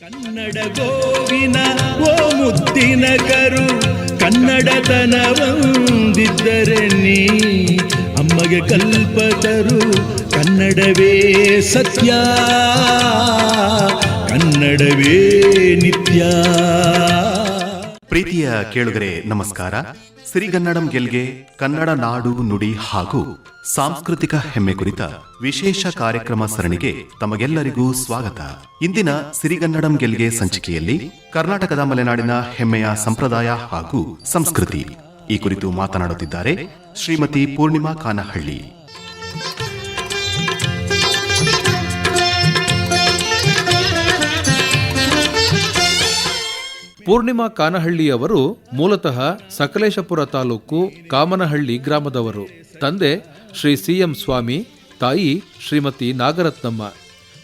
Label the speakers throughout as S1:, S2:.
S1: ಕನ್ನಡ ಗೋವಿನ, ಓ ಮುದ್ದಿನ ಕರು ಕನ್ನಡತನವಂದಿದ್ದರೆ ನೀ ಅಮ್ಮಗೆ ಕಲ್ಪತರು ಕನ್ನಡವೇ ಸತ್ಯ, ಕನ್ನಡವೇ ನಿತ್ಯ.
S2: ಪ್ರೀತಿಯ ಕೇಳುಗರೆ, ನಮಸ್ಕಾರ. ಸಿರಿಗನ್ನಡಂ ಗೆಲ್ಗೆ ಕನ್ನಡ ನಾಡು ನುಡಿ ಹಾಗೂ ಸಾಂಸ್ಕೃತಿಕ ಹೆಮ್ಮೆ ಕುರಿತ ವಿಶೇಷ ಕಾರ್ಯಕ್ರಮ ಸರಣಿಗೆ ತಮಗೆಲ್ಲರಿಗೂ ಸ್ವಾಗತ. ಇಂದಿನ ಸಿರಿಗನ್ನಡಂ ಗೆಲ್ಗೆ ಸಂಚಿಕೆಯಲ್ಲಿ ಕರ್ನಾಟಕದ ಮಲೆನಾಡಿನ ಹೆಮ್ಮೆಯ ಸಂಪ್ರದಾಯ ಹಾಗೂ ಸಂಸ್ಕೃತಿ. ಈ ಕುರಿತು ಮಾತನಾಡುತ್ತಿದ್ದಾರೆ ಶ್ರೀಮತಿ ಪೂರ್ಣಿಮಾ ಕಾನಹಳ್ಳಿ.
S3: ಪೂರ್ಣಿಮಾ ಕಾನಹಳ್ಳಿಯವರು ಮೂಲತಃ ಸಕಲೇಶಪುರ ತಾಲೂಕು ಕಾಮನಹಳ್ಳಿ ಗ್ರಾಮದವರು. ತಂದೆ ಶ್ರೀ ಸಿಎಂ ಸ್ವಾಮಿ, ತಾಯಿ ಶ್ರೀಮತಿ ನಾಗರತ್ನಮ್ಮ.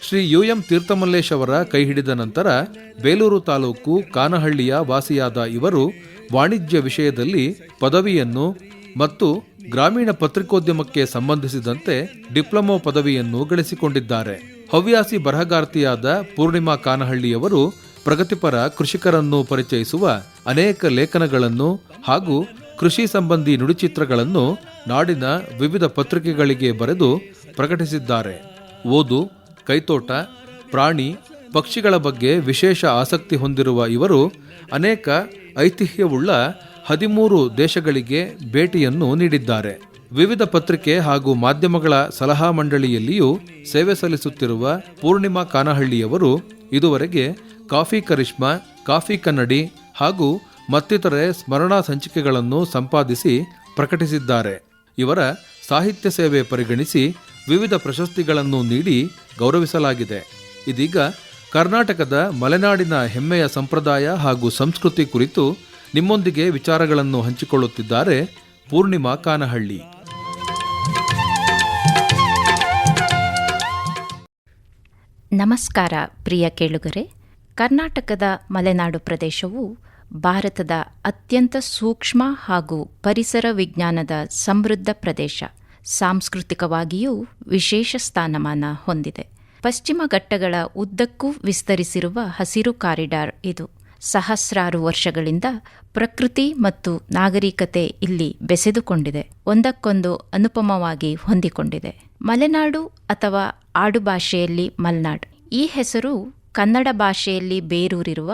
S3: ಶ್ರೀ ಯು ಎಂ ತೀರ್ಥಮಲ್ಲೇಶ್ ಅವರ ಕೈ ಹಿಡಿದ ನಂತರ ಬೇಲೂರು ತಾಲೂಕು ಕಾನಹಳ್ಳಿಯ ವಾಸಿಯಾದ ಇವರು ವಾಣಿಜ್ಯ ವಿಷಯದಲ್ಲಿ ಪದವಿಯನ್ನು ಮತ್ತು ಗ್ರಾಮೀಣ ಪತ್ರಿಕೋದ್ಯಮಕ್ಕೆ ಸಂಬಂಧಿಸಿದಂತೆ ಡಿಪ್ಲೊಮೊ ಪದವಿಯನ್ನು ಗಳಿಸಿಕೊಂಡಿದ್ದಾರೆ. ಹವ್ಯಾಸಿ ಬರಹಗಾರ್ತಿಯಾದ ಪೂರ್ಣಿಮಾ ಕಾನಹಳ್ಳಿಯವರು ಪ್ರಗತಿಪರ ಕೃಷಿಕರನ್ನು ಪರಿಚಯಿಸುವ ಅನೇಕ ಲೇಖನಗಳನ್ನು ಹಾಗೂ ಕೃಷಿ ಸಂಬಂಧಿ ನುಡಿಚಿತ್ರಗಳನ್ನು ನಾಡಿನ ವಿವಿಧ ಪತ್ರಿಕೆಗಳಿಗೆ ಬರೆದು ಪ್ರಕಟಿಸಿದ್ದಾರೆ. ಓದು, ಕೈತೋಟ, ಪ್ರಾಣಿ, ಪಕ್ಷಿಗಳ ಬಗ್ಗೆ ವಿಶೇಷ ಆಸಕ್ತಿ ಹೊಂದಿರುವ ಇವರು ಅನೇಕ ಐತಿಹ್ಯವುಳ್ಳ ಹದಿಮೂರು ದೇಶಗಳಿಗೆ ಭೇಟಿಯನ್ನು ನೀಡಿದ್ದಾರೆ. ವಿವಿಧ ಪತ್ರಿಕೆ ಹಾಗೂ ಮಾಧ್ಯಮಗಳ ಸಲಹಾ ಮಂಡಳಿಯಲ್ಲಿಯೂ ಸೇವೆ ಸಲ್ಲಿಸುತ್ತಿರುವ ಪೂರ್ಣಿಮಾ ಕಾನಹಳ್ಳಿಯವರು ಇದುವರೆಗೆ ಕಾಫಿ ಕರಿಷ್ಮಾ, ಕಾಫಿ ಕನ್ನಡಿ ಹಾಗೂ ಮತ್ತಿತರೆ ಸ್ಮರಣಾ ಸಂಚಿಕೆಗಳನ್ನು ಸಂಪಾದಿಸಿ ಪ್ರಕಟಿಸಿದ್ದಾರೆ. ಇವರ ಸಾಹಿತ್ಯ ಸೇವೆ ಪರಿಗಣಿಸಿ ವಿವಿಧ ಪ್ರಶಸ್ತಿಗಳನ್ನು ನೀಡಿ ಗೌರವಿಸಲಾಗಿದೆ. ಇದೀಗ ಕರ್ನಾಟಕದ ಮಲೆನಾಡಿನ ಹೆಮ್ಮೆಯ ಸಂಪ್ರದಾಯ ಹಾಗೂ ಸಂಸ್ಕೃತಿ ಕುರಿತು ನಿಮ್ಮೊಂದಿಗೆ ವಿಚಾರಗಳನ್ನು ಹಂಚಿಕೊಳ್ಳುತ್ತಿದ್ದಾರೆ ಪೂರ್ಣಿಮಾ ಕಾನಹಳ್ಳಿ.
S4: ನಮಸ್ಕಾರ ಪ್ರಿಯ ಕೇಳುಗರೆ. ಕರ್ನಾಟಕದ ಮಲೆನಾಡು ಪ್ರದೇಶವು ಭಾರತದ ಅತ್ಯಂತ ಸೂಕ್ಷ್ಮ ಹಾಗೂ ಪರಿಸರ ವಿಜ್ಞಾನದ ಸಮೃದ್ಧ ಪ್ರದೇಶ. ಸಾಂಸ್ಕೃತಿಕವಾಗಿಯೂ ವಿಶೇಷ ಸ್ಥಾನಮಾನ ಹೊಂದಿದೆ. ಪಶ್ಚಿಮ ಘಟ್ಟಗಳ ಉದ್ದಕ್ಕೂ ವಿಸ್ತರಿಸಿರುವ ಹಸಿರು ಕಾರಿಡಾರ್ ಇದು. ಸಹಸ್ರಾರು ವರ್ಷಗಳಿಂದ ಪ್ರಕೃತಿ ಮತ್ತು ನಾಗರಿಕತೆ ಇಲ್ಲಿ ಬೆಸೆದುಕೊಂಡಿದೆ. ಒಂದಕ್ಕೊಂದು ಅನುಪಮವಾಗಿ ಹೊಂದಿಕೊಂಡಿದೆ. ಮಲೆನಾಡು ಅಥವಾ ಆಡುಭಾಷೆಯಲ್ಲಿ ಮಲ್ನಾಡ್. ಈ ಹೆಸರು ಕನ್ನಡ ಭಾಷೆಯಲ್ಲಿ ಬೇರೂರಿರುವ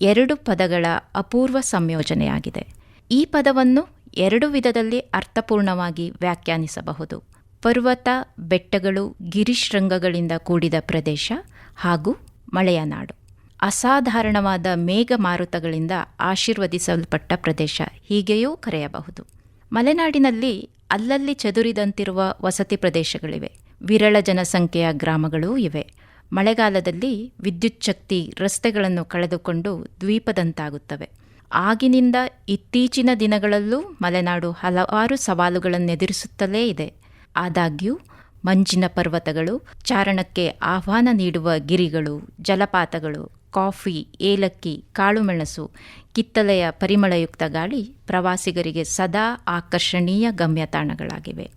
S4: ಎರಡು ಪದಗಳ ಅಪೂರ್ವ ಸಂಯೋಜನೆಯಾಗಿದೆ. ಈ ಪದವನ್ನು ಎರಡು ವಿಧದಲ್ಲಿ ಅರ್ಥಪೂರ್ಣವಾಗಿ ವ್ಯಾಖ್ಯಾನಿಸಬಹುದು. ಪರ್ವತ, ಬೆಟ್ಟಗಳು, ಗಿರಿಶೃಂಗಗಳಿಂದ ಕೂಡಿದ ಪ್ರದೇಶ ಹಾಗೂ ಮಳೆಯ ನಾಡು ಅಸಾಧಾರಣವಾದ ಮೇಘ ಮಾರುತಗಳಿಂದ ಆಶೀರ್ವದಿಸಲ್ಪಟ್ಟ ಪ್ರದೇಶ ಹೀಗೆಯೂ ಕರೆಯಬಹುದು. ಮಲೆನಾಡಿನಲ್ಲಿ ಅಲ್ಲಲ್ಲಿ ಚದುರಿದಂತಿರುವ ವಸತಿ ಪ್ರದೇಶಗಳಿವೆ. ವಿರಳ ಜನಸಂಖ್ಯೆಯ ಗ್ರಾಮಗಳೂ ಇವೆ. ಮಳೆಗಾಲದಲ್ಲಿ ವಿದ್ಯುತ್ ಶಕ್ತಿ ರಸ್ತೆಗಳನ್ನು ಕಳೆದುಕೊಂಡು ದ್ವೀಪದಂತಾಗುತ್ತವೆ. ಆಗಿನಿಂದ ಇತ್ತೀಚಿನ ದಿನಗಳಲ್ಲೂ ಮಲೆನಾಡು ಹಲವಾರು ಸವಾಲುಗಳನ್ನೆದುರಿಸುತ್ತಲೇ ಇದೆ. ಆದಾಗ್ಯೂ, ಮಂಜಿನ ಪರ್ವತಗಳು, ಚಾರಣಕ್ಕೆ ಆಹ್ವಾನ ನೀಡುವ ಗಿರಿಗಳು, ಜಲಪಾತಗಳು, ಕಾಫಿ, ಏಲಕ್ಕಿ, ಕಾಳುಮೆಣಸು, ಕಿತ್ತಲೆಯ ಪರಿಮಳಯುಕ್ತ ಗಾಳಿ ಪ್ರವಾಸಿಗರಿಗೆ ಸದಾ ಆಕರ್ಷಣೀಯ ಗಮ್ಯತಾಣಗಳಾಗಿವೆ.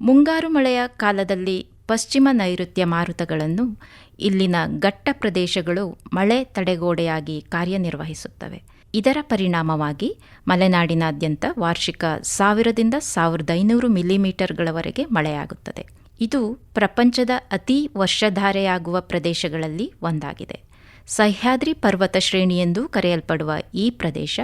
S4: ಮುಂಗಾರು ಮಳೆಯ ಕಾಲದಲ್ಲಿ ಪಶ್ಚಿಮ ನೈಋತ್ಯ ಮಾರುತಗಳನ್ನು ಇಲ್ಲಿನ ಘಟ್ಟ ಪ್ರದೇಶಗಳು ಮಳೆ ತಡೆಗೋಡೆಯಾಗಿ ಕಾರ್ಯನಿರ್ವಹಿಸುತ್ತವೆ. ಇದರ ಪರಿಣಾಮವಾಗಿ ಮಲೆನಾಡಿನಾದ್ಯಂತ ವಾರ್ಷಿಕ ಸಾವಿರದಿಂದ ಸಾವಿರದ ಐನೂರು ಮಿಲಿಮೀಟರ್ಗಳವರೆಗೆ ಮಳೆಯಾಗುತ್ತದೆ. ಇದು ಪ್ರಪಂಚದ ಅತಿ ವರ್ಷಧಾರೆಯಾಗುವ ಪ್ರದೇಶಗಳಲ್ಲಿ ಒಂದಾಗಿದೆ. ಸಹ್ಯಾದ್ರಿ ಪರ್ವತ ಶ್ರೇಣಿ ಎಂದು ಕರೆಯಲ್ಪಡುವ ಈ ಪ್ರದೇಶ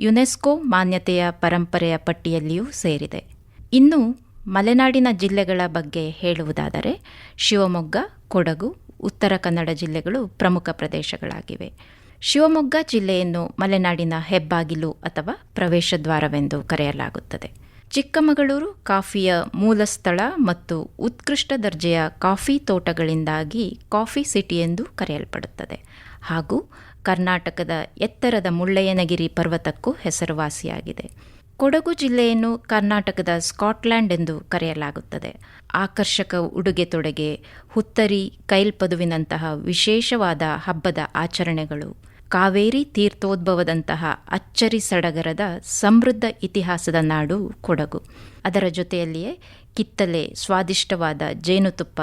S4: ಯುನೆಸ್ಕೋ ಮಾನ್ಯತೆಯ ಪರಂಪರೆಯ ಪಟ್ಟಿಯಲ್ಲಿಯೂ ಸೇರಿದೆ. ಇನ್ನು ಮಲೆನಾಡಿನ ಜಿಲ್ಲೆಗಳ ಬಗ್ಗೆ ಹೇಳುವುದಾದರೆ ಶಿವಮೊಗ್ಗ, ಕೊಡಗು, ಉತ್ತರ ಕನ್ನಡ ಜಿಲ್ಲೆಗಳು ಪ್ರಮುಖ ಪ್ರದೇಶಗಳಾಗಿವೆ. ಶಿವಮೊಗ್ಗ ಜಿಲ್ಲೆಯನ್ನು ಮಲೆನಾಡಿನ ಹೆಬ್ಬಾಗಿಲು ಅಥವಾ ಪ್ರವೇಶ ದ್ವಾರವೆಂದು ಕರೆಯಲಾಗುತ್ತದೆ. ಚಿಕ್ಕಮಗಳೂರು ಕಾಫಿಯ ಮೂಲ ಸ್ಥಳ ಮತ್ತು ಉತ್ಕೃಷ್ಟ ದರ್ಜೆಯ ಕಾಫಿ ತೋಟಗಳಿಂದಾಗಿ ಕಾಫಿ ಸಿಟಿ ಎಂದು ಕರೆಯಲ್ಪಡುತ್ತದೆ. ಹಾಗೂ ಕರ್ನಾಟಕದ ಎತ್ತರದ ಮುಳ್ಳಯ್ಯನಗಿರಿ ಪರ್ವತಕ್ಕೂ ಹೆಸರುವಾಸಿಯಾಗಿದೆ. ಕೊಡಗು ಜಿಲ್ಲೆಯನ್ನು ಕರ್ನಾಟಕದ ಸ್ಕಾಟ್ಲ್ಯಾಂಡ್ ಎಂದು ಕರೆಯಲಾಗುತ್ತದೆ. ಆಕರ್ಷಕ ಉಡುಗೆ ತೊಡುಗೆ, ಹುತ್ತರಿ ಕೈಲ್ಪದುವಿನಂತಹ ವಿಶೇಷವಾದ ಹಬ್ಬದ ಆಚರಣೆಗಳು, ಕಾವೇರಿ ತೀರ್ಥೋದ್ಭವದಂತಹ ಅಚ್ಚರಿ ಸಡಗರದ ಸಮೃದ್ಧ ಇತಿಹಾಸದ ನಾಡು ಕೊಡಗು. ಅದರ ಜೊತೆಯಲ್ಲಿಯೇ ಕಿತ್ತಲೆ ಸ್ವಾದಿಷ್ಟವಾದ ಜೇನುತುಪ್ಪ,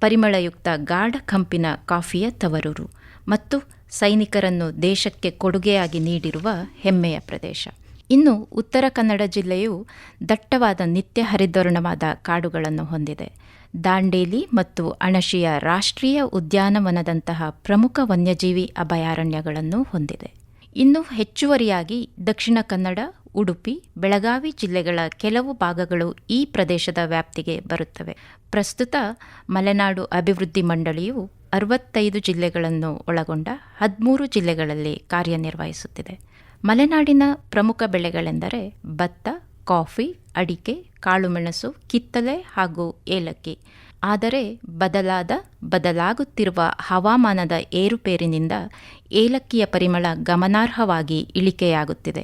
S4: ಪರಿಮಳಯುಕ್ತ ಗಾಢ ಕಂಪಿನ ಕಾಫಿಯ ತವರೂರು, ಮತ್ತು ಸೈನಿಕರನ್ನು ದೇಶಕ್ಕೆ ಕೊಡುಗೆಯಾಗಿ ನೀಡಿರುವ ಹೆಮ್ಮೆಯ ಪ್ರದೇಶ. ಇನ್ನು ಉತ್ತರ ಕನ್ನಡ ಜಿಲ್ಲೆಯು ದಟ್ಟವಾದ ನಿತ್ಯ ಹರಿದ್ವರ್ಣವಾದ ಕಾಡುಗಳನ್ನು ಹೊಂದಿದೆ. ದಾಂಡೇಲಿ ಮತ್ತು ಅಣಶಿಯ ರಾಷ್ಟ್ರೀಯ ಉದ್ಯಾನವನದಂತಹ ಪ್ರಮುಖ ವನ್ಯಜೀವಿ ಅಭಯಾರಣ್ಯಗಳನ್ನು ಹೊಂದಿದೆ. ಇನ್ನು ಹೆಚ್ಚುವರಿಯಾಗಿ ದಕ್ಷಿಣ ಕನ್ನಡ, ಉಡುಪಿ, ಬೆಳಗಾವಿ ಜಿಲ್ಲೆಗಳ ಕೆಲವು ಭಾಗಗಳು ಈ ಪ್ರದೇಶದ ವ್ಯಾಪ್ತಿಗೆ ಬರುತ್ತವೆ. ಪ್ರಸ್ತುತ ಮಲೆನಾಡು ಅಭಿವೃದ್ಧಿ ಮಂಡಳಿಯು ಅರವತ್ತೈದು ಜಿಲ್ಲೆಗಳನ್ನು ಒಳಗೊಂಡ ಹದಿಮೂರು ಜಿಲ್ಲೆಗಳಲ್ಲಿ ಕಾರ್ಯನಿರ್ವಹಿಸುತ್ತಿದೆ. ಮಲೆನಾಡಿನ ಪ್ರಮುಖ ಬೆಳೆಗಳೆಂದರೆ ಭತ್ತ, ಕಾಫಿ, ಅಡಿಕೆ, ಕಾಳುಮೆಣಸು ಕಿತ್ತಲೆ ಹಾಗೂ ಏಲಕ್ಕಿ. ಆದರೆ ಬದಲಾದ, ಬದಲಾಗುತ್ತಿರುವ ಹವಾಮಾನದ ಏರುಪೇರಿನಿಂದ ಏಲಕ್ಕಿಯ ಪರಿಮಳ ಗಮನಾರ್ಹವಾಗಿ ಇಳಿಕೆಯಾಗುತ್ತಿದೆ.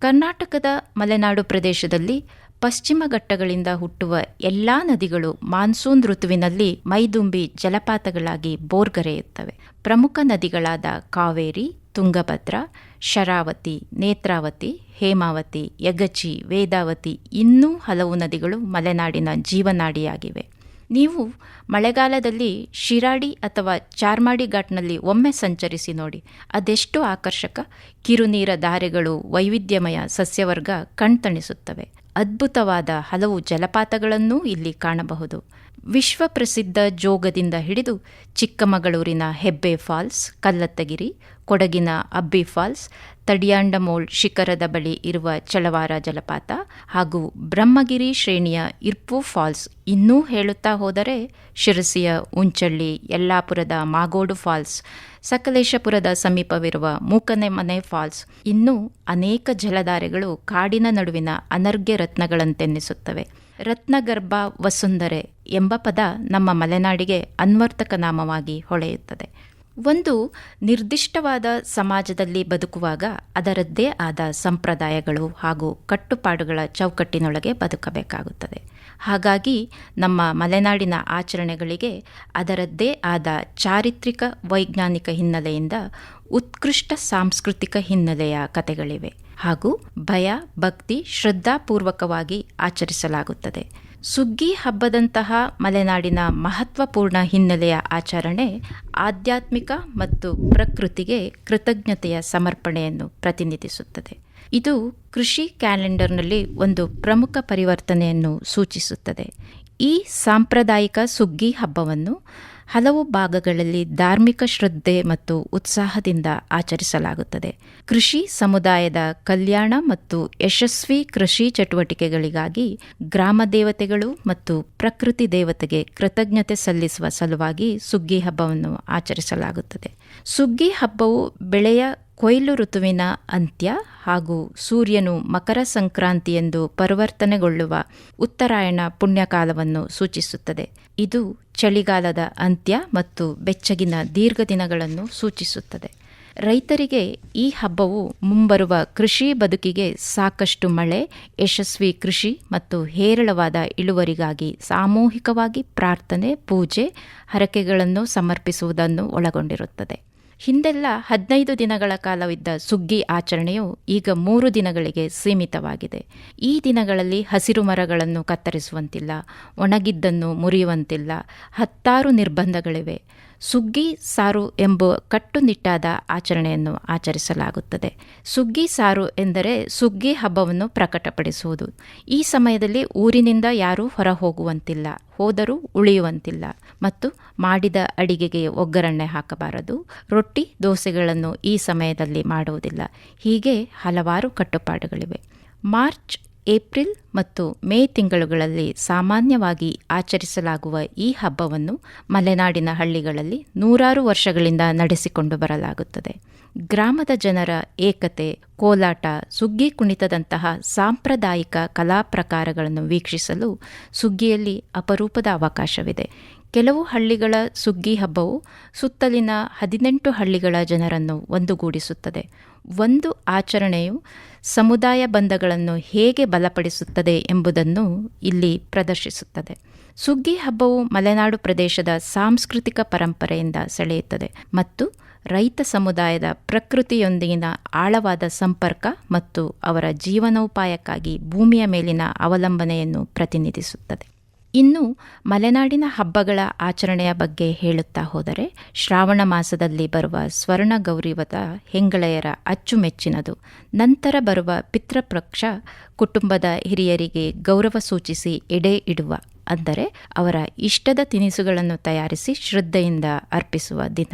S4: ಕರ್ನಾಟಕದ ಮಲೆನಾಡು ಪ್ರದೇಶದಲ್ಲಿ ಪಶ್ಚಿಮ ಘಟ್ಟಗಳಿಂದ ಹುಟ್ಟುವ ಎಲ್ಲಾ ನದಿಗಳು ಮಾನ್ಸೂನ್ ಋತುವಿನಲ್ಲಿ ಮೈದುಂಬಿ ಜಲಪಾತಗಳಾಗಿ ಬೋರ್ಗರೆಯುತ್ತವೆ. ಪ್ರಮುಖ ನದಿಗಳಾದ ಕಾವೇರಿ ತುಂಗಭದ್ರಾ, ಶರಾವತಿ, ನೇತ್ರಾವತಿ, ಹೇಮಾವತಿ, ಯಗಚಿ, ವೇದಾವತಿ ಇನ್ನೂ ಹಲವು ನದಿಗಳು ಮಲೆನಾಡಿನ ಜೀವನಾಡಿಯಾಗಿವೆ. ನೀವು ಮಳೆಗಾಲದಲ್ಲಿ ಶಿರಾಡಿ ಅಥವಾ ಚಾರ್ಮಾಡಿ ಘಾಟ್ನಲ್ಲಿ ಒಮ್ಮೆ ಸಂಚರಿಸಿ ನೋಡಿ. ಅದೆಷ್ಟು ಆಕರ್ಷಕ ಕಿರುನೀರ ದಾರೆಗಳು ವೈವಿಧ್ಯಮಯ ಸಸ್ಯವರ್ಗ ಕಣ್ತಣಿಸುತ್ತವೆ. ಅದ್ಭುತವಾದ ಹಲವು ಜಲಪಾತಗಳನ್ನೂ ಇಲ್ಲಿ ಕಾಣಬಹುದು. ವಿಶ್ವಪ್ರಸಿದ್ಧ ಜೋಗದಿಂದ ಹಿಡಿದು ಚಿಕ್ಕಮಗಳೂರಿನ ಹೆಬ್ಬೆ ಫಾಲ್ಸ್, ಕಲ್ಲತ್ತಗಿರಿ, ಕೊಡಗಿನ ಅಬ್ಬಿ ಫಾಲ್ಸ್, ತಡಿಯಾಂಡಮೋಳ್ ಶಿಖರದ ಬಳಿ ಇರುವ ಚಳವಾರ ಜಲಪಾತ ಹಾಗೂ ಬ್ರಹ್ಮಗಿರಿ ಶ್ರೇಣಿಯ ಇರ್ಪು ಫಾಲ್ಸ್ ಇನ್ನೂ ಹೇಳುತ್ತಾ ಹೋದರೆ ಶಿರಸಿಯ ಉಂಚಳ್ಳಿ, ಯಲ್ಲಾಪುರದ ಮಾಗೋಡು ಫಾಲ್ಸ್, ಸಕಲೇಶಪುರದ ಸಮೀಪವಿರುವ ಮೂಕನೆಮನೆ ಫಾಲ್ಸ್ ಇನ್ನೂ ಅನೇಕ ಜಲಧಾರೆಗಳು ಕಾಡಿನ ನಡುವಿನ ಅನರ್ಘ್ಯ ರತ್ನಗಳಂತೆನ್ನಿಸುತ್ತವೆ. ರತ್ನಗರ್ಭ ವಸುಂಧರೆ ಎಂಬ ಪದ ನಮ್ಮ ಮಲೆನಾಡಿಗೆ ಅನ್ವರ್ತಕ ನಾಮವಾಗಿ ಹೊಳೆಯುತ್ತದೆ. ಒಂದು ನಿರ್ದಿಷ್ಟವಾದ ಸಮಾಜದಲ್ಲಿ ಬದುಕುವಾಗ ಅದರದ್ದೇ ಆದ ಸಂಪ್ರದಾಯಗಳು ಹಾಗೂ ಕಟ್ಟುಪಾಡುಗಳ ಚೌಕಟ್ಟಿನೊಳಗೆ ಬದುಕಬೇಕಾಗುತ್ತದೆ. ಹಾಗಾಗಿ ನಮ್ಮ ಮಲೆನಾಡಿನ ಆಚರಣೆಗಳಿಗೆ ಅದರದ್ದೇ ಆದ ಚಾರಿತ್ರಿಕ ವೈಜ್ಞಾನಿಕ ಹಿನ್ನೆಲೆಯಿಂದ ಉತ್ಕೃಷ್ಟ ಸಾಂಸ್ಕೃತಿಕ ಹಿನ್ನೆಲೆಯ ಕಥೆಗಳಿವೆ ಹಾಗೂ ಭಯ, ಭಕ್ತಿ ಶ್ರದ್ಧಾಪೂರ್ವಕವಾಗಿ ಆಚರಿಸಲಾಗುತ್ತದೆ. ಸುಗ್ಗಿ ಹಬ್ಬದಂತಹ ಮಲೆನಾಡಿನ ಮಹತ್ವಪೂರ್ಣ ಹಿನ್ನೆಲೆಯ ಆಚರಣೆ ಆಧ್ಯಾತ್ಮಿಕ ಮತ್ತು ಪ್ರಕೃತಿಗೆ ಕೃತಜ್ಞತೆಯ ಸಮರ್ಪಣೆಯನ್ನು ಪ್ರತಿನಿಧಿಸುತ್ತದೆ. ಇದು ಕೃಷಿ ಕ್ಯಾಲೆಂಡರ್ನಲ್ಲಿ ಒಂದು ಪ್ರಮುಖ ಪರಿವರ್ತನೆಯನ್ನು ಸೂಚಿಸುತ್ತದೆ. ಈ ಸಾಂಪ್ರದಾಯಿಕ ಸುಗ್ಗಿ ಹಬ್ಬವನ್ನು ಹಲವು ಭಾಗಗಳಲ್ಲಿ ಧಾರ್ಮಿಕ ಶ್ರದ್ಧೆ ಮತ್ತು ಉತ್ಸಾಹದಿಂದ ಆಚರಿಸಲಾಗುತ್ತದೆ. ಕೃಷಿ ಸಮುದಾಯದ ಕಲ್ಯಾಣ ಮತ್ತು ಯಶಸ್ವಿ ಕೃಷಿ ಚಟುವಟಿಕೆಗಳಿಗಾಗಿ ಗ್ರಾಮ ದೇವತೆಗಳು ಮತ್ತು ಪ್ರಕೃತಿ ದೇವತೆಗೆ ಕೃತಜ್ಞತೆ ಸಲ್ಲಿಸುವ ಸಲುವಾಗಿ ಸುಗ್ಗಿ ಹಬ್ಬವನ್ನು ಆಚರಿಸಲಾಗುತ್ತದೆ. ಸುಗ್ಗಿ ಹಬ್ಬವು ಬೆಳೆಯ ಕೊಯ್ಲು ಋತುವಿನ ಅಂತ್ಯ ಹಾಗೂ ಸೂರ್ಯನು ಮಕರ ಸಂಕ್ರಾಂತಿ ಎಂದು ಪರಿವರ್ತನೆಗೊಳ್ಳುವ ಉತ್ತರಾಯಣ ಪುಣ್ಯಕಾಲವನ್ನು ಸೂಚಿಸುತ್ತದೆ. ಇದು ಚಳಿಗಾಲದ ಅಂತ್ಯ ಮತ್ತು ಬೆಚ್ಚಗಿನ ದೀರ್ಘ ದಿನಗಳನ್ನು ಸೂಚಿಸುತ್ತದೆ. ರೈತರಿಗೆ ಈ ಹಬ್ಬವು ಮುಂಬರುವ ಕೃಷಿ ಬದುಕಿಗೆ ಸಾಕಷ್ಟು ಮಳೆ, ಯಶಸ್ವಿ ಕೃಷಿ ಮತ್ತು ಹೇರಳವಾದ ಇಳುವರಿಗಾಗಿ ಸಾಮೂಹಿಕವಾಗಿ ಪ್ರಾರ್ಥನೆ, ಪೂಜೆ, ಹರಕೆಗಳನ್ನು ಸಮರ್ಪಿಸುವುದನ್ನು ಒಳಗೊಂಡಿರುತ್ತದೆ. ಹಿಂದೆಲ್ಲ ಹದಿನೈದು ದಿನಗಳ ಕಾಲವಿದ್ದ ಸುಗ್ಗಿ ಆಚರಣೆಯು ಈಗ ಮೂರು ದಿನಗಳಿಗೆ ಸೀಮಿತವಾಗಿದೆ. ಈ ದಿನಗಳಲ್ಲಿ ಹಸಿರು ಮರಗಳನ್ನು ಕತ್ತರಿಸುವಂತಿಲ್ಲ, ಒಣಗಿದ್ದನ್ನು ಮುರಿಯುವಂತಿಲ್ಲ, ಹತ್ತಾರು ನಿರ್ಬಂಧಗಳಿವೆ. ಸುಗ್ಗಿ ಸಾರು ಎಂಬ ಕಟ್ಟುನಿಟ್ಟಾದ ಆಚರಣೆಯನ್ನು ಆಚರಿಸಲಾಗುತ್ತದೆ. ಸುಗ್ಗಿ ಸಾರು ಎಂದರೆ ಸುಗ್ಗಿ ಹಬ್ಬವನ್ನು ಪ್ರಕಟಪಡಿಸುವುದು. ಈ ಸಮಯದಲ್ಲಿ ಊರಿನಿಂದ ಯಾರೂ ಹೊರ ಹೋಗುವಂತಿಲ್ಲ ಹೋದರೂ ಉಳಿಯುವಂತಿಲ್ಲ ಮತ್ತು ಮಾಡಿದ ಅಡಿಗೆಗೆ ಒಗ್ಗರಣೆ ಹಾಕಬಾರದು, ರೊಟ್ಟಿ, ದೋಸೆಗಳನ್ನು ಈ ಸಮಯದಲ್ಲಿ ಮಾಡುವುದಿಲ್ಲ. ಹೀಗೆ ಹಲವಾರು ಕಟ್ಟುಪಾಡುಗಳಿವೆ. ಮಾರ್ಚ್ ಏಪ್ರಿಲ್ ಮತ್ತು ಮೇ ತಿಂಗಳುಗಳಲ್ಲಿ ಸಾಮಾನ್ಯವಾಗಿ ಆಚರಿಸಲಾಗುವ ಈ ಹಬ್ಬವನ್ನು ಮಲೆನಾಡಿನ ಹಳ್ಳಿಗಳಲ್ಲಿ ನೂರಾರು ವರ್ಷಗಳಿಂದ ನಡೆಸಿಕೊಂಡು ಬರಲಾಗುತ್ತದೆ. ಗ್ರಾಮದ ಜನರ ಏಕತೆ, ಕೋಲಾಟ, ಸುಗ್ಗಿ ಕುಣಿತದಂತಹ ಸಾಂಪ್ರದಾಯಿಕ ಕಲಾ ಪ್ರಕಾರಗಳನ್ನು ವೀಕ್ಷಿಸಲು ಸುಗ್ಗಿಯಲ್ಲಿ ಅಪರೂಪದ ಅವಕಾಶವಿದೆ. ಕೆಲವು ಹಳ್ಳಿಗಳ ಸುಗ್ಗಿ ಹಬ್ಬವು ಸುತ್ತಲಿನ ಹದಿನೆಂಟು ಹಳ್ಳಿಗಳ ಜನರನ್ನು ಒಂದುಗೂಡಿಸುತ್ತದೆ. ಒಂದು ಆಚರಣೆಯು ಸಮುದಾಯ ಬಂಧಗಳನ್ನು ಹೇಗೆ ಬಲಪಡಿಸುತ್ತದೆ ಎಂಬುದನ್ನು ಇಲ್ಲಿ ಪ್ರದರ್ಶಿಸುತ್ತದೆ. ಸುಗ್ಗಿ ಹಬ್ಬವು ಮಲೆನಾಡು ಪ್ರದೇಶದ ಸಾಂಸ್ಕೃತಿಕ ಪರಂಪರೆಯಿಂದ ಸೆಳೆಯುತ್ತದೆ ಮತ್ತು ರೈತ ಸಮುದಾಯದ ಪ್ರಕೃತಿಯೊಂದಿಗಿನ ಆಳವಾದ ಸಂಪರ್ಕ ಮತ್ತು ಅವರ ಜೀವನೋಪಾಯಕ್ಕಾಗಿ ಭೂಮಿಯ ಮೇಲಿನ ಅವಲಂಬನೆಯನ್ನು ಪ್ರತಿನಿಧಿಸುತ್ತದೆ. ಇನ್ನು ಮಲೆನಾಡಿನ ಹಬ್ಬಗಳ ಆಚರಣೆಯ ಬಗ್ಗೆ ಹೇಳುತ್ತಾ ಹೋದರೆ ಶ್ರಾವಣ ಮಾಸದಲ್ಲಿ ಬರುವ ಸ್ವರ್ಣ ಗೌರಿವದ ಹೆಂಗಳೆಯರ ಅಚ್ಚುಮೆಚ್ಚಿನದು. ನಂತರ ಬರುವ ಪಿತೃಪಕ್ಷ ಕುಟುಂಬದ ಹಿರಿಯರಿಗೆ ಗೌರವ ಸೂಚಿಸಿ ಎಡೆ ಇಡುವ, ಅಂದರೆ ಅವರ ಇಷ್ಟದ ತಿನಿಸುಗಳನ್ನು ತಯಾರಿಸಿ ಶ್ರದ್ಧೆಯಿಂದ ಅರ್ಪಿಸುವ ದಿನ.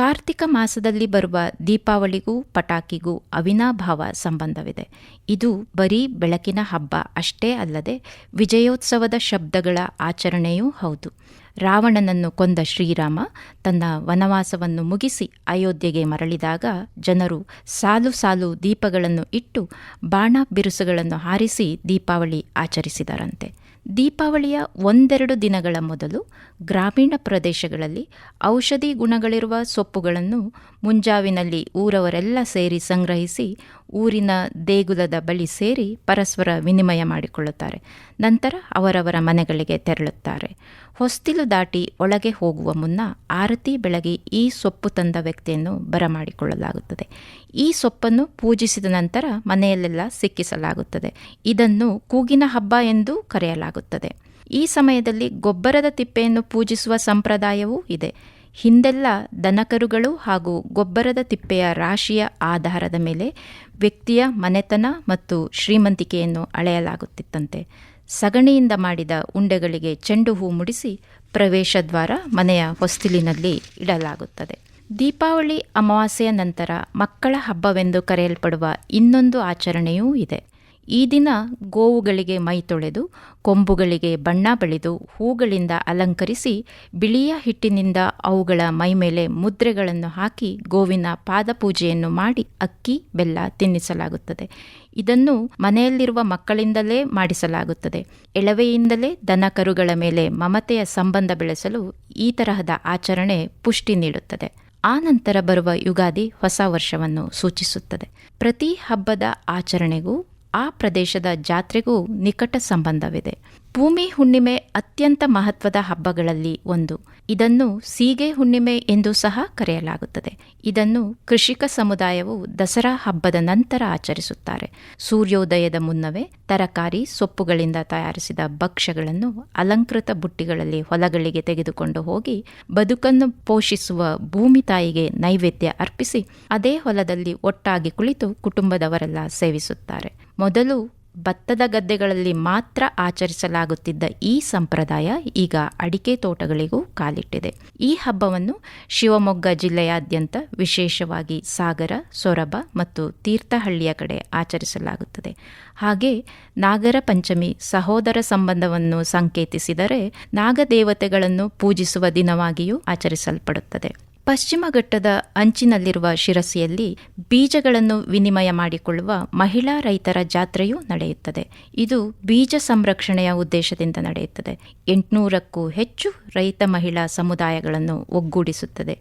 S4: ಕಾರ್ತಿಕ ಮಾಸದಲ್ಲಿ ಬರುವ ದೀಪಾವಳಿಗೂ ಪಟಾಕಿಗೂ ಅವಿನಾಭಾವ ಸಂಬಂಧವಿದೆ. ಇದು ಬರೀ ಬೆಳಕಿನ ಹಬ್ಬ ಅಷ್ಟೇ ಅಲ್ಲದೆ ವಿಜಯೋತ್ಸವದ ಶಬ್ದಗಳ ಆಚರಣೆಯೂ ಹೌದು. ರಾವಣನನ್ನು ಕೊಂದ ಶ್ರೀರಾಮ ತನ್ನ ವನವಾಸವನ್ನು ಮುಗಿಸಿ ಅಯೋಧ್ಯೆಗೆ ಮರಳಿದಾಗ ಜನರು ಸಾಲು ಸಾಲು ದೀಪಗಳನ್ನು ಇಟ್ಟು ಬಾಣ ಬಿರುಸುಗಳನ್ನು ಹಾರಿಸಿ ದೀಪಾವಳಿ ಆಚರಿಸಿದರಂತೆ. ದೀಪಾವಳಿಯ ಒಂದೆರಡು ದಿನಗಳ ಮೊದಲು ಗ್ರಾಮೀಣ ಪ್ರದೇಶಗಳಲ್ಲಿ ಔಷಧಿ ಗುಣಗಳಿರುವ ಸೊಪ್ಪುಗಳನ್ನು ಮುಂಜಾವಿನಲ್ಲಿ ಊರವರೆಲ್ಲ ಸೇರಿ ಸಂಗ್ರಹಿಸಿ ಊರಿನ ದೇಗುಲದ ಬಳಿ ಸೇರಿ ಪರಸ್ಪರ ವಿನಿಮಯ ಮಾಡಿಕೊಳ್ಳುತ್ತಾರೆ. ನಂತರ ಅವರವರ ಮನೆಗಳಿಗೆ ತೆರಳುತ್ತಾರೆ. ಹೊಸ್ತಿಲು ದಾಟಿ ಒಳಗೆ ಹೋಗುವ ಮುನ್ನ ಆರತಿ ಬೆಳಗ್ಗೆ ಈ ಸೊಪ್ಪು ತಂದ ವ್ಯಕ್ತಿಯನ್ನು ಬರಮಾಡಿಕೊಳ್ಳಲಾಗುತ್ತದೆ. ಈ ಸೊಪ್ಪನ್ನು ಪೂಜಿಸಿದ ನಂತರ ಮನೆಯಲ್ಲೆಲ್ಲ ಸಿಕ್ಕಿಸಲಾಗುತ್ತದೆ. ಇದನ್ನು ಕೂಗಿನ ಹಬ್ಬ ಎಂದು ಕರೆಯಲಾಗುತ್ತದೆ. ಈ ಸಮಯದಲ್ಲಿ ಗೊಬ್ಬರದ ತಿಪ್ಪೆಯನ್ನು ಪೂಜಿಸುವ ಸಂಪ್ರದಾಯವೂ ಇದೆ. ಹಿಂದೆಲ್ಲ ದನಕರುಗಳು ಹಾಗೂ ಗೊಬ್ಬರದ ತಿಪ್ಪೆಯ ರಾಶಿಯ ಆಧಾರದ ಮೇಲೆ ವ್ಯಕ್ತಿಯ ಮನೆತನ ಮತ್ತು ಶ್ರೀಮಂತಿಕೆಯನ್ನು ಅಳೆಯಲಾಗುತ್ತಿತ್ತಂತೆ. ಸಗಣಿಯಿಂದ ಮಾಡಿದ ಉಂಡೆಗಳಿಗೆ ಚೆಂಡು ಹೂ ಮುಡಿಸಿ ಪ್ರವೇಶ ದ್ವಾರ ಮನೆಯ ಹೊಸ್ತಿಲಿನಲ್ಲಿ ಇಡಲಾಗುತ್ತದೆ. ದೀಪಾವಳಿ ಅಮಾವಾಸ್ಯೆಯ ನಂತರ ಮಕ್ಕಳ ಹಬ್ಬವೆಂದು ಕರೆಯಲ್ಪಡುವ ಇನ್ನೊಂದು ಆಚರಣೆಯೂ ಇದೆ. ಈ ದಿನ ಗೋವುಗಳಿಗೆ ಮೈ ತೊಳೆದು, ಕೊಂಬುಗಳಿಗೆ ಬಣ್ಣ ಬಳಿದು, ಹೂಗಳಿಂದ ಅಲಂಕರಿಸಿ, ಬಿಳಿಯ ಹಿಟ್ಟಿನಿಂದ ಅವುಗಳ ಮೈಮೇಲೆ ಮುದ್ರೆಗಳನ್ನು ಹಾಕಿ ಗೋವಿನ ಪಾದಪೂಜೆಯನ್ನು ಮಾಡಿ ಅಕ್ಕಿ, ಬೆಲ್ಲ ತಿನ್ನಿಸಲಾಗುತ್ತದೆ. ಇದನ್ನು ಮನೆಯಲ್ಲಿರುವ ಮಕ್ಕಳಿಂದಲೇ ಮಾಡಿಸಲಾಗುತ್ತದೆ. ಎಳವೆಯಿಂದಲೇ ದನ ಕರುಗಳ ಮೇಲೆ ಮಮತೆಯ ಸಂಬಂಧ ಬೆಳೆಸಲು ಈ ತರಹದ ಆಚರಣೆ ಪುಷ್ಟಿ ನೀಡುತ್ತದೆ. ಆ ನಂತರ ಬರುವ ಯುಗಾದಿ ಹೊಸ ವರ್ಷವನ್ನು ಸೂಚಿಸುತ್ತದೆ. ಪ್ರತಿ ಹಬ್ಬದ ಆಚರಣೆಗೂ ಆ ಪ್ರದೇಶದ ಜಾತ್ರೆಗೂ ನಿಕಟ ಸಂಬಂಧವಿದೆ. ಭೂಮಿ ಹುಣ್ಣಿಮೆ ಅತ್ಯಂತ ಮಹತ್ವದ ಹಬ್ಬಗಳಲ್ಲಿ ಒಂದು. ಇದನ್ನು ಸೀಗೆ ಹುಣ್ಣಿಮೆ ಎಂದು ಸಹ ಕರೆಯಲಾಗುತ್ತದೆ. ಇದನ್ನು ಕೃಷಿಕ ಸಮುದಾಯವು ದಸರಾ ಹಬ್ಬದ ನಂತರ ಆಚರಿಸುತ್ತಾರೆ. ಸೂರ್ಯೋದಯದ ಮುನ್ನವೇ ತರಕಾರಿ ಸೊಪ್ಪುಗಳಿಂದ ತಯಾರಿಸಿದ ಭಕ್ಷ್ಯಗಳನ್ನು ಅಲಂಕೃತ ಬುಟ್ಟಿಗಳಲ್ಲಿ ಹೊಲಗಳಿಗೆ ತೆಗೆದುಕೊಂಡು ಹೋಗಿ ಬದುಕನ್ನು ಪೋಷಿಸುವ ಭೂಮಿ ತಾಯಿಗೆ ನೈವೇದ್ಯ ಅರ್ಪಿಸಿ, ಅದೇ ಹೊಲದಲ್ಲಿ ಒಟ್ಟಾಗಿ ಕುಳಿತು ಕುಟುಂಬದವರೆಲ್ಲ ಸೇವಿಸುತ್ತಾರೆ. ಮೊದಲು ಭತ್ತದ ಗದ್ದೆಗಳಲ್ಲಿ ಮಾತ್ರ ಆಚರಿಸಲಾಗುತ್ತಿದ್ದ ಈ ಸಂಪ್ರದಾಯ ಈಗ ಅಡಿಕೆ ತೋಟಗಳಿಗೂ ಕಾಲಿಟ್ಟಿದೆ. ಈ ಹಬ್ಬವನ್ನು ಶಿವಮೊಗ್ಗ ಜಿಲ್ಲೆಯಾದ್ಯಂತ ವಿಶೇಷವಾಗಿ ಸಾಗರ, ಸೊರಬ ಮತ್ತು ತೀರ್ಥಹಳ್ಳಿಯ ಕಡೆ ಆಚರಿಸಲಾಗುತ್ತದೆ. ಹಾಗೆ ನಾಗರ ಪಂಚಮಿ ಸಹೋದರ ಸಂಬಂಧವನ್ನು ಸಂಕೇತಿಸಿದರೆ ನಾಗದೇವತೆಗಳನ್ನು ಪೂಜಿಸುವ ದಿನವಾಗಿಯೂ ಆಚರಿಸಲ್ಪಡುತ್ತದೆ. ಪಶ್ಚಿಮ ಘಟ್ಟದ ಅಂಚಿನಲ್ಲಿರುವ ಶಿರಸಿಯಲ್ಲಿ ಬೀಜಗಳನ್ನು ವಿನಿಮಯ ಮಾಡಿಕೊಳ್ಳುವ ಮಹಿಳಾ ರೈತರ ಜಾತ್ರೆಯೂ ನಡೆಯುತ್ತದೆ. ಇದು ಬೀಜ ಸಂರಕ್ಷಣೆಯ ಉದ್ದೇಶದಿಂದ ನಡೆಯುತ್ತದೆ. ಎಂಟುನೂರಕ್ಕೂ ಹೆಚ್ಚು ರೈತ ಮಹಿಳಾ ಸಮುದಾಯಗಳನ್ನು ಒಗ್ಗೂಡಿಸುತ್ತದೆ.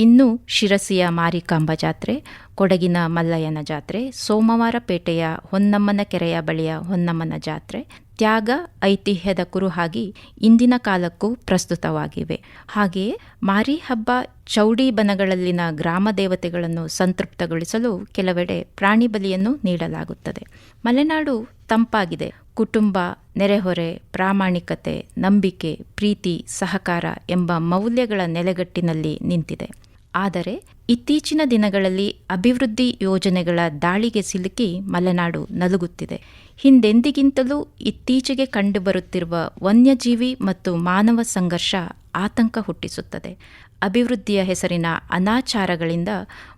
S4: ಇನ್ನು ಶಿರಸಿಯ ಮಾರಿಕಾಂಬ ಜಾತ್ರೆ, ಕೊಡಗಿನ ಮಲ್ಲಯ್ಯನ ಜಾತ್ರೆ ಸೋಮವಾರಪೇಟೆಯ ಹೊನ್ನಮ್ಮನ ಕೆರೆಯ ಬಳಿಯ ಹೊನ್ನಮ್ಮನ ಜಾತ್ರೆ, ತ್ಯಾಗ ಐತಿಹ್ಯದ ಕುರುಹಾಗಿ ಇಂದಿನ ಕಾಲಕ್ಕೂ ಪ್ರಸ್ತುತವಾಗಿವೆ. ಹಾಗೆಯೇ ಮಾರಿ ಹಬ್ಬ ಚೌಡಿ ಬನಗಳಲ್ಲಿನ ಗ್ರಾಮ ದೇವತೆಗಳನ್ನು ಸಂತೃಪ್ತಗೊಳಿಸಲು ಕೆಲವೆಡೆ ಪ್ರಾಣಿ ಬಲಿಯನ್ನು ನೀಡಲಾಗುತ್ತದೆ. ಮಲೆನಾಡು ತಂಪಾಗಿದೆ. ಕುಟುಂಬ, ನೆರೆಹೊರೆ, ಪ್ರಾಮಾಣಿಕತೆ, ನಂಬಿಕೆ, ಪ್ರೀತಿ, ಸಹಕಾರ ಎಂಬ ಮೌಲ್ಯಗಳ ನೆಲೆಗಟ್ಟಿನಲ್ಲಿ ನಿಂತಿದೆ. ಆದರೆ ಇತ್ತೀಚಿನ ದಿನಗಳಲ್ಲಿ ಅಭಿವೃದ್ಧಿ ಯೋಜನೆಗಳ ದಾಳಿಗೆ ಸಿಲುಕಿ ಮಲೆನಾಡು ನಲುಗುತ್ತಿದೆ. ಹಿಂದೆಂದಿಗಿಂತಲೂ ಇತ್ತೀಚೆಗೆ ಕಂಡುಬರುತ್ತಿರುವ ವನ್ಯಜೀವಿ ಮತ್ತು ಮಾನವ ಸಂಘರ್ಷ ಆತಂಕ ಹುಟ್ಟಿಸುತ್ತದೆ. ಅಭಿವೃದ್ಧಿಯ ಹೆಸರಿನ ಅನಾಚಾರಗಳಿಂದ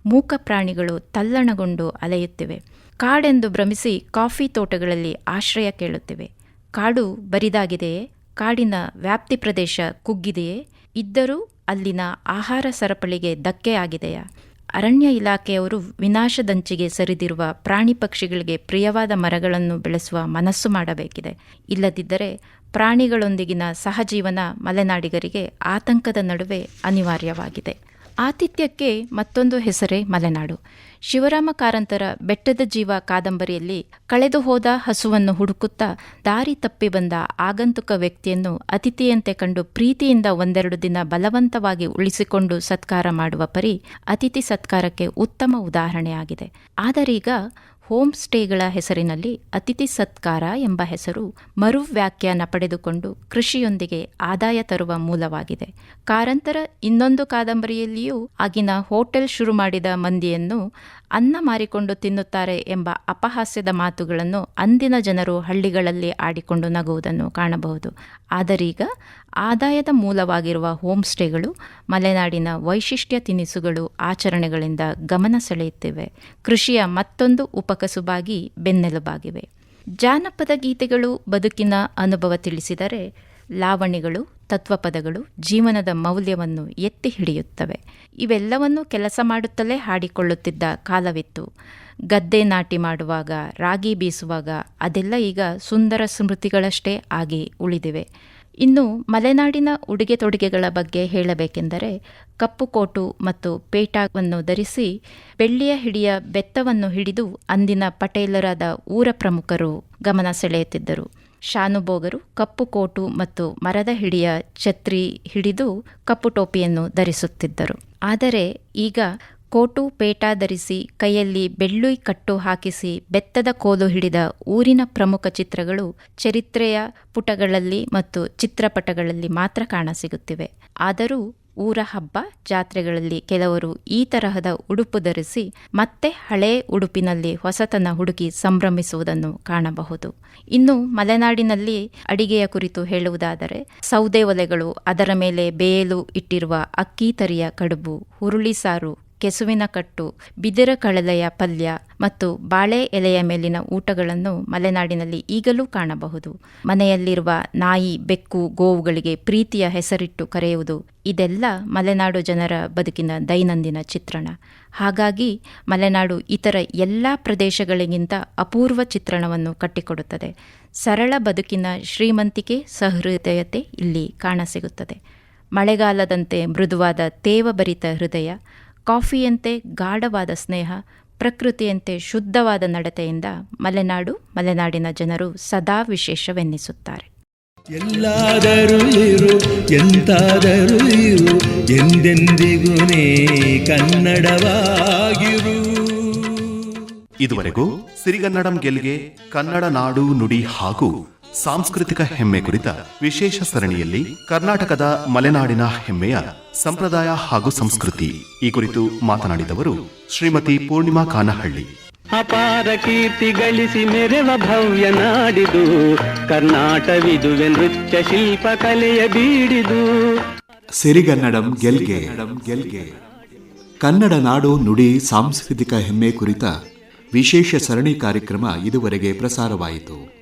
S4: ಮೂಕ ಪ್ರಾಣಿಗಳು ತಲ್ಲಣಗೊಂಡು ಅಲೆಯುತ್ತಿವೆ. ಕಾಡೆಂದು ಭ್ರಮಿಸಿ ಕಾಫಿ ತೋಟಗಳಲ್ಲಿ ಆಶ್ರಯ ಕೇಳುತ್ತಿವೆ. ಕಾಡು ಬರಿದಾಗಿದೆಯೇ? ಕಾಡಿನ ವ್ಯಾಪ್ತಿ ಪ್ರದೇಶ ಕುಗ್ಗಿದೆಯೇ? ಇದ್ದರೂ ಅಲ್ಲಿನ ಆಹಾರ ಸರಪಳಿಗೆ ಧಕ್ಕೆ ಆಗಿದೆಯಾ? ಅರಣ್ಯ ಇಲಾಖೆಯವರು ವಿನಾಶದಂಚಿಗೆ ಸರಿದಿರುವ ಪ್ರಾಣಿ ಪಕ್ಷಿಗಳಿಗೆ ಪ್ರಿಯವಾದ ಮರಗಳನ್ನು ಬೆಳೆಸುವ ಮನಸ್ಸು ಮಾಡಬೇಕಿದೆ. ಇಲ್ಲದಿದ್ದರೆ ಪ್ರಾಣಿಗಳೊಂದಿಗಿನ ಸಹಜೀವನ ಮಲೆನಾಡಿಗರಿಗೆ ಆತಂಕದ ನಡುವೆ ಅನಿವಾರ್ಯವಾಗಿದೆ. ಆತಿಥ್ಯಕ್ಕೆ ಮತ್ತೊಂದು ಹೆಸರೇ ಮಲೆನಾಡು. ಶಿವರಾಮ ಕಾರಂತರ ಬೆಟ್ಟದ ಜೀವ ಕಾದಂಬರಿಯಲ್ಲಿ ಕಳೆದು ಹೋದ ಹಸುವನ್ನು ಹುಡುಕುತ್ತಾ ದಾರಿ ತಪ್ಪಿ ಬಂದ ಆಗಂತುಕ ವ್ಯಕ್ತಿಯನ್ನು ಅತಿಥಿಯಂತೆ ಕಂಡು ಪ್ರೀತಿಯಿಂದ ಒಂದೆರಡು ದಿನ ಬಲವಂತವಾಗಿ ಉಳಿಸಿಕೊಂಡು ಸತ್ಕಾರ ಮಾಡುವ ಪರಿ ಅತಿಥಿ ಸತ್ಕಾರಕ್ಕೆ ಉತ್ತಮ ಉದಾಹರಣೆಯಾಗಿದೆ. ಆದರೀಗ ಹೋಮ್ ಸ್ಟೇಗಳ ಹೆಸರಿನಲ್ಲಿ ಅತಿಥಿ ಸತ್ಕಾರ ಎಂಬ ಹೆಸರು ಮರು ವ್ಯಾಖ್ಯಾನ ಪಡೆದುಕೊಂಡು ಕೃಷಿಯೊಂದಿಗೆ ಆದಾಯ ತರುವ ಮೂಲವಾಗಿದೆ. ಕಾರಂತರ ಇನ್ನೊಂದು ಕಾದಂಬರಿಯಲ್ಲಿಯೂ ಆಗಿನ ಹೋಟೆಲ್ ಶುರು ಮಾಡಿದ ಮಂದಿಯನ್ನು ಅನ್ನ ಮಾರಿಕೊಂಡು ತಿನ್ನುತ್ತಾರೆ ಎಂಬ ಅಪಹಾಸ್ಯದ ಮಾತುಗಳನ್ನು ಅಂದಿನ ಜನರು ಹಳ್ಳಿಗಳಲ್ಲಿ ಆಡಿಕೊಂಡು ನಗುವುದನ್ನು ಕಾಣಬಹುದು. ಆದರೀಗ ಆದಾಯದ ಮೂಲವಾಗಿರುವ ಹೋಮ್ ಸ್ಟೇಗಳು ಮಲೆನಾಡಿನ ವೈಶಿಷ್ಟ್ಯ ತಿನಿಸುಗಳು ಆಚರಣೆಗಳಿಂದ ಗಮನ ಸೆಳೆಯುತ್ತಿವೆ. ಕೃಷಿಯ ಮತ್ತೊಂದು ಉಪಕಸುಬಾಗಿ ಬೆನ್ನೆಲುಬಾಗಿವೆ. ಜಾನಪದ ಗೀತೆಗಳು ಬದುಕಿನ ಅನುಭವ ತಿಳಿಸಿದರೆ ಲಾವಣಿಗಳು ತತ್ವಪದಗಳು ಜೀವನದ ಮೌಲ್ಯವನ್ನು ಎತ್ತಿ ಹಿಡಿಯುತ್ತವೆ. ಇವೆಲ್ಲವನ್ನೂ ಕೆಲಸ ಮಾಡುತ್ತಲೇ ಹಾಡಿಕೊಳ್ಳುತ್ತಿದ್ದ ಕಾಲವಿತ್ತು. ಗದ್ದೆ ನಾಟಿ ಮಾಡುವಾಗ, ರಾಗಿ ಬೀಸುವಾಗ ಅದೆಲ್ಲ ಈಗ ಸುಂದರ ಸ್ಮೃತಿಗಳಷ್ಟೇ ಆಗಿ ಉಳಿದಿವೆ. ಇನ್ನು ಮಲೆನಾಡಿನ ಉಡುಗೆ ತೊಡುಗೆಗಳ ಬಗ್ಗೆ ಹೇಳಬೇಕೆಂದರೆ ಕಪ್ಪು ಕೋಟು ಮತ್ತು ಪೇಟಾವನ್ನು ಧರಿಸಿ ಬೆಳ್ಳಿಯ ಹಿಡಿಯ ಬೆತ್ತವನ್ನು ಹಿಡಿದು ಅಂದಿನ ಪಟೇಲರಾದ ಊರ ಪ್ರಮುಖರು ಗಮನ ಸೆಳೆಯುತ್ತಿದ್ದರು. ಶಾನುಭೋಗರು ಕಪ್ಪು ಕೋಟು ಮತ್ತು ಮರದ ಹಿಡಿಯ ಛತ್ರಿ ಹಿಡಿದು ಕಪ್ಪು ಟೋಪಿಯನ್ನು ಧರಿಸುತ್ತಿದ್ದರು. ಆದರೆ ಈಗ ಕೋಟು ಪೇಟ ಧರಿಸಿ ಕೈಯಲ್ಲಿ ಬೆಳ್ಳುಯ್ ಕಟ್ಟು ಹಾಕಿಸಿ ಬೆತ್ತದ ಕೋಲು ಹಿಡಿದ ಊರಿನ ಪ್ರಮುಖ ಚಿತ್ರಗಳು ಚರಿತ್ರೆಯ ಪುಟಗಳಲ್ಲಿ ಮತ್ತು ಚಿತ್ರಪಟಗಳಲ್ಲಿ ಮಾತ್ರ ಕಾಣಸಿಗುತ್ತಿವೆ. ಆದರೂ ಊರ ಹಬ್ಬ ಜಾತ್ರೆಗಳಲ್ಲಿ ಕೆಲವರು ಈ ತರಹದ ಉಡುಪು ಧರಿಸಿ ಮತ್ತೆ ಹಳೇ ಉಡುಪಿನಲ್ಲಿ ಹೊಸತನ ಹುಡುಕಿ ಸಂಭ್ರಮಿಸುವುದನ್ನು ಕಾಣಬಹುದು. ಇನ್ನು ಮಲೆನಾಡಿನಲ್ಲಿ ಅಡಿಗೆಯ ಕುರಿತು ಹೇಳುವುದಾದರೆ, ಸೌದೆ ಒಲೆಗಳು ಅದರ ಮೇಲೆ ಬೇಯಲು ಇಟ್ಟಿರುವ ಅಕ್ಕಿ ತರಿಯ ಕಡುಬು ಹುರುಳಿ ಸಾರು ಕೆಸುವಿನ ಕಟ್ಟು, ಬಿದಿರ ಕಳಲೆಯ ಪಲ್ಯ ಮತ್ತು ಬಾಳೆ ಎಲೆಯ ಮೇಲಿನ ಊಟಗಳನ್ನು ಮಲೆನಾಡಿನಲ್ಲಿ ಈಗಲೂ ಕಾಣಬಹುದು. ಮನೆಯಲ್ಲಿರುವ ನಾಯಿ, ಬೆಕ್ಕು, ಗೋವುಗಳಿಗೆ ಪ್ರೀತಿಯ ಹೆಸರಿಟ್ಟು ಕರೆಯುವುದು ಇದೆಲ್ಲ ಮಲೆನಾಡು ಜನರ ಬದುಕಿನ ದೈನಂದಿನ ಚಿತ್ರಣ. ಹಾಗಾಗಿ ಮಲೆನಾಡು ಇತರ ಎಲ್ಲ ಪ್ರದೇಶಗಳಿಗಿಂತ ಅಪೂರ್ವ ಚಿತ್ರಣವನ್ನು ಕಟ್ಟಿಕೊಡುತ್ತದೆ. ಸರಳ ಬದುಕಿನ ಶ್ರೀಮಂತಿಕೆ ಸಹೃದಯತೆ ಇಲ್ಲಿ ಕಾಣಸಿಗುತ್ತದೆ. ಮಳೆಗಾಲದಂತೆ ಮೃದುವಾದ ತೇವಭರಿತ ಹೃದಯ ಕಾಫಿಯಂತೆ ಗಾಢವಾದ ಸ್ನೇಹ ಪ್ರಕೃತಿಯಂತೆ ಶುದ್ಧವಾದ ನಡತೆಯಿಂದ ಮಲೆನಾಡು ಮಲೆನಾಡಿನ ಜನರು ಸದಾ ವಿಶೇಷವೆನ್ನಿಸುತ್ತಾರೆ.
S1: ಎಲ್ಲಾದರೂ ಇರು ಎಂತಾದರೂ ಇರು ಎಂದೆಂದಿಗೂ ನೀ ಕನ್ನಡವಾಗಿರು.
S2: ಇದುವರೆಗೂ ಸಿರಿಗನ್ನಡಂ ಗೆಲ್ಗೆ ಕನ್ನಡ ನಾಡು ನುಡಿ ಹಾಗೂ ಸಾಂಸ್ಕೃತಿಕ ಹೆಮ್ಮೆ ಕುರಿತ ವಿಶೇಷ ಸರಣಿಯಲ್ಲಿ ಕರ್ನಾಟಕದ ಮಲೆನಾಡಿನ ಹೆಮ್ಮೆಯ ಸಂಪ್ರದಾಯ ಹಾಗೂ ಸಂಸ್ಕೃತಿ ಈ ಕುರಿತು ಮಾತನಾಡಿದವರು ಶ್ರೀಮತಿ ಪೂರ್ಣಿಮಾ ಕಾನಹಳ್ಳಿ.
S5: ಅಪಾರ ಕೀರ್ತಿ ಗಳಿಸಿ ಮೆರೆವ ಭವ್ಯ ನಾಡಿದು ಕರ್ನಾಟವಿದುವೆ ನೃತ್ಯ ಶಿಲ್ಪ ಕಲೆಯ ಬೀಡಿದು.
S6: ಸಿರಿಗನ್ನಡಂ ಗೆಲ್ಗೆ ಗೆಲ್ಗೆ. ಕನ್ನಡ ನಾಡು ನುಡಿ ಸಾಂಸ್ಕೃತಿಕ ಹೆಮ್ಮೆ ಕುರಿತ ವಿಶೇಷ ಸರಣಿ ಕಾರ್ಯಕ್ರಮ ಇದುವರೆಗೆ ಪ್ರಸಾರವಾಯಿತು.